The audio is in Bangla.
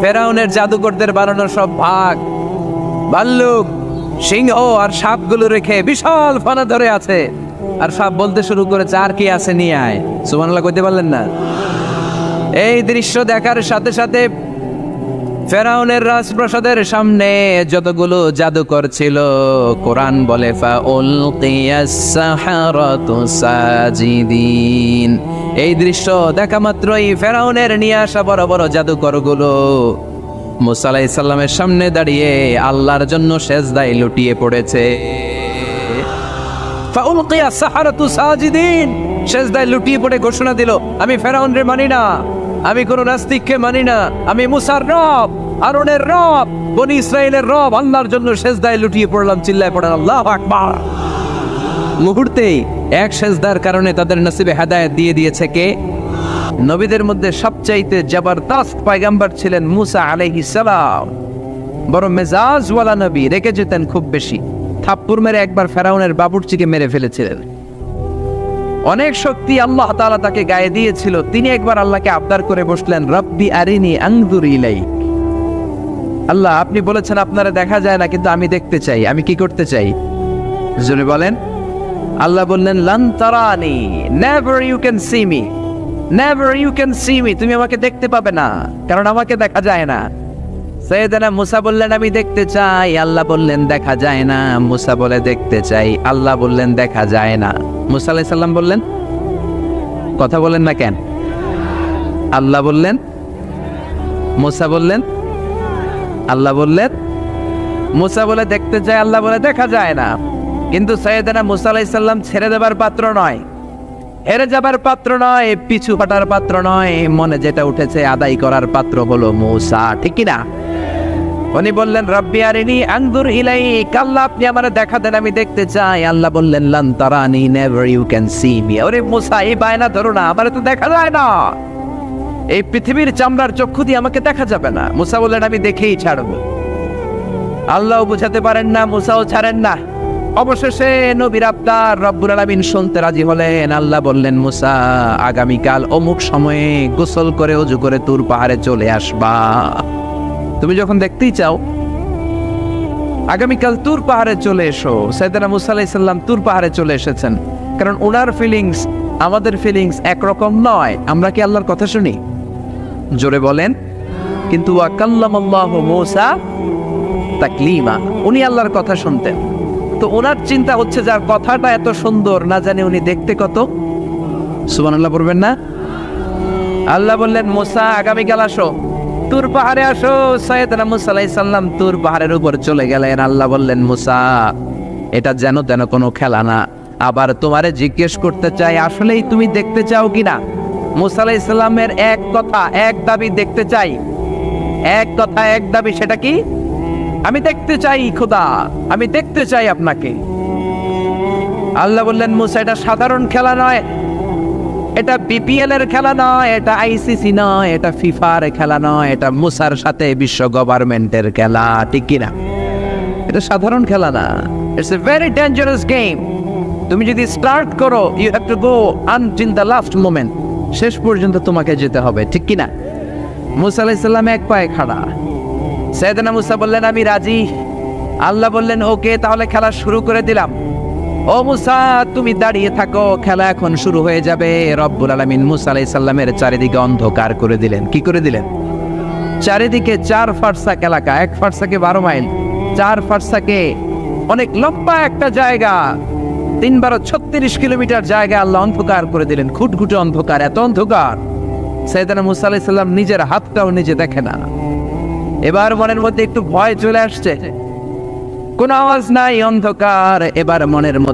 ফেরাউনের জাদুকরদের বানানো সব ভাগ ভাল্লুক সিংহ আর সাপগুলো রেখে বিশাল ফানা ধরে আছে। আর সাপ বলতে শুরু করেছে, আর কি আছে নিয়ে আয়? সুমানাল্লাহ কইতে পারলেন না। এই দৃশ্য দেখার সাথে সাথে ফেরাউনের রাজপ্রাসাদের সামনে যতগুলো জাদুকর ছিল, কোরআন বলে সাজিদিন। এই দৃশ্য দেখা মাত্রই ফেরাউনের নিয়ে আসা বড় বড় জাদুকরগুলো। আলাইহিস সালামের সামনে দাঁড়িয়ে আল্লাহর জন্য সেজদায় লুটিয়ে পড়েছে। সাহারাতু সাজিদিন। সেজদায় লুটিয়ে পড়ে ঘোষণা দিল, আমি ফেরাউন রে মানি না। আমি কোন নাস্তিককে মানি না। আমি মুসার রব, আরনের রব, বনি ইসরায়েলের রব। আল্লাহর জন্য সেজদায় লুটিয়ে পড়লাম, চিল্লায় পড়েন আল্লাহ আকবার। মুহূর্তেই এক সেজদার কারণে তাদের নসিবে হেদায়েত দিয়ে দিয়েছে কে? নবীদের মধ্যে সবচাইতে জবরদস্ত পয়গাম্বর ছিলেন মুসা আলাইহিস সালাম। বড় মেজাজওয়ালা নবী রেখে যেতেন খুব বেশি। থাপ্পুর মেরে একবার ফেরাউনের বাবুর্চিকে মেরে ফেলেছিলেন। অনেক শক্তি আল্লাহ তাআলা তাকে গায়ে দিয়েছিল। তিনি একবার আল্লাহকে আবদার করে বসলেন, রব্বি আরিনি আংদুর ইলাই আল্লাহ, আপনি বলেছেন, আপনারা দেখা যায় না, কিন্তু আমি দেখতে চাই। আমি কি করতে চাই? জোরে বলেন। আল্লাহ বললেন, লান তারানি, never you can see me. Never you can see me. তুমি আমাকে দেখতে পাবে না, কারণ আমাকে দেখা যায় না। সৈয়দানা মুসা বললেন, আমি দেখতে চাই। আল্লাহ বললেন, দেখা যায় না। মুসা বলে, দেখতে চাই। আল্লাহ বললেন, দেখা যায় না। মুসা আলাইহিস সালাম বললেন, কথা বলেন না কেন? আল্লাহ বললেন, মুসা বললেন, আল্লাহ বললেন, মুসা বলে দেখতে চাই আল্লাহ বলে দেখা যায় না। কিন্তু সৈয়দানা মুসা আলাইহিস সালাম ছেড়ে দেবার পাত্র নয়। হেরে যাবার পাত্র নয়, পিছু হটার পাত্র নয়, মনে যেটা উঠেছে আদায় করার পাত্র হলো মূসা, ঠিক কি না উনি বললেন, রব্বি আরিনি আংদুর ইলাই কাল্লা আপনি আমার দেখা দেন, আমি দেখতে চাই। আল্লাহ বললেন, লান তারানি, never you can see me. ওরে মুসা, এই বায়না ধরো না, আমার তো দেখা যায় না। এই পৃথিবীর চামড়ার চক্ষু দিয়ে আমাকে দেখা যাবে না। মুসা বললেন, আমি দেখেই ছাড়বো। আল্লাহ বুঝাতে পারেন না, মুসাও ছাড়েন না। অবশেষে নবীর আবদার রব্বুল আলামিন শুনতে রাজি হলেন। আল্লাহ বললেন, মুসা, আগামীকাল অমুক সময়ে গোসল করে, অজু করে তুর পাহাড়ে চলে আসবা। তুমি যখন দেখতেই চাও, আগামীকাল তুর পাহাড়ে চলে এসো। সাইদানা মুসা তুর পাহাড়ে চলে এসেছেন। কারণ ওনার ফিলিংস আমাদের ফিলিংস একরকম নয়। আমরা কি আল্লাহর কথা শুনি? জোরে বলেন, কিন্তু ওয়াকাল্লামাল্লাহ মুসা তাকলিমা। উনি আল্লাহর কথা শুনতেন। তো ওনার চিন্তা হচ্ছে যার কথাটা এত সুন্দর, না জানি উনি দেখতে কত। সুবহানাল্লাহ পড়বেন না? আল্লাহ বললেন, মোসা, আগামীকাল আসো। তুর পাহাড়ে আসো। সৈয়দনা মুসা আলাইহিস সালাম তুর পাহাড়ের উপর চলে গেলেন। আল্লাহ বললেন, মুসা, এটা যেন তেন কোনো খেলা না। আবার তোমারে জিজ্ঞেস করতে চাই, আসলেই তুমি দেখতে চাও কিনা মুসা আলাইহিস সালামের এক কথা, এক দাবি দেখতে চাই। এক কথা, এক দাবি, সেটা কি? আমি দেখতে চাই, খোদা, আমি দেখতে চাই আপনাকে। আল্লাহ বললেন, মুসা, এটা সাধারণ খেলা নয়। এটা বিপিএল এর খেলা নয়, এটা আইসিসি নয়, এটা ফিফার খেলা নয়, এটা মুসার সাথে বিশ্ব গভর্নমেন্টের খেলা, ঠিক কিনা? এটা সাধারণ খেলা না। It's a very dangerous game তুমি যদি স্টার্ট করো you have to go until the last moment শেষ পর্যন্ত তোমাকে যেতে হবে, ঠিক কিনা? মুসা আলাইসাল্লাম এক পায়ে খাড়া। সৈয়দনা মুসা বললেন, আমি রাজি। আল্লাহ বললেন, ওকে, তাহলে খেলা শুরু করে দিলাম। ও মুসা, তুমি দাঁড়িয়ে থাকো, খেলা এখন শুরু হয়ে যাবে। রব্বুল আলামিন মুসা আলাইহিস সালামের চারিদিকে অন্ধকার করে দিলেন। কি করে দিলেন? চারিদিকে চার এলাকা, এক বারো মাইল, চার অনেক লম্বা একটা জায়গা তিন বারো ছত্রিশ কিলোমিটার জায়গা আল্লাহ অন্ধকার করে দিলেন। খুটখুটে অন্ধকার, এত অন্ধকার। সৈয়দানা মুসা আলাইহিস সালাম নিজের হাতটাও নিজে দেখে না। এবার মনের মধ্যে একটু ভয় চলে আসছে। কোন আওয়াজ নাই, অন্ধকার। এবার মনের মধ্যে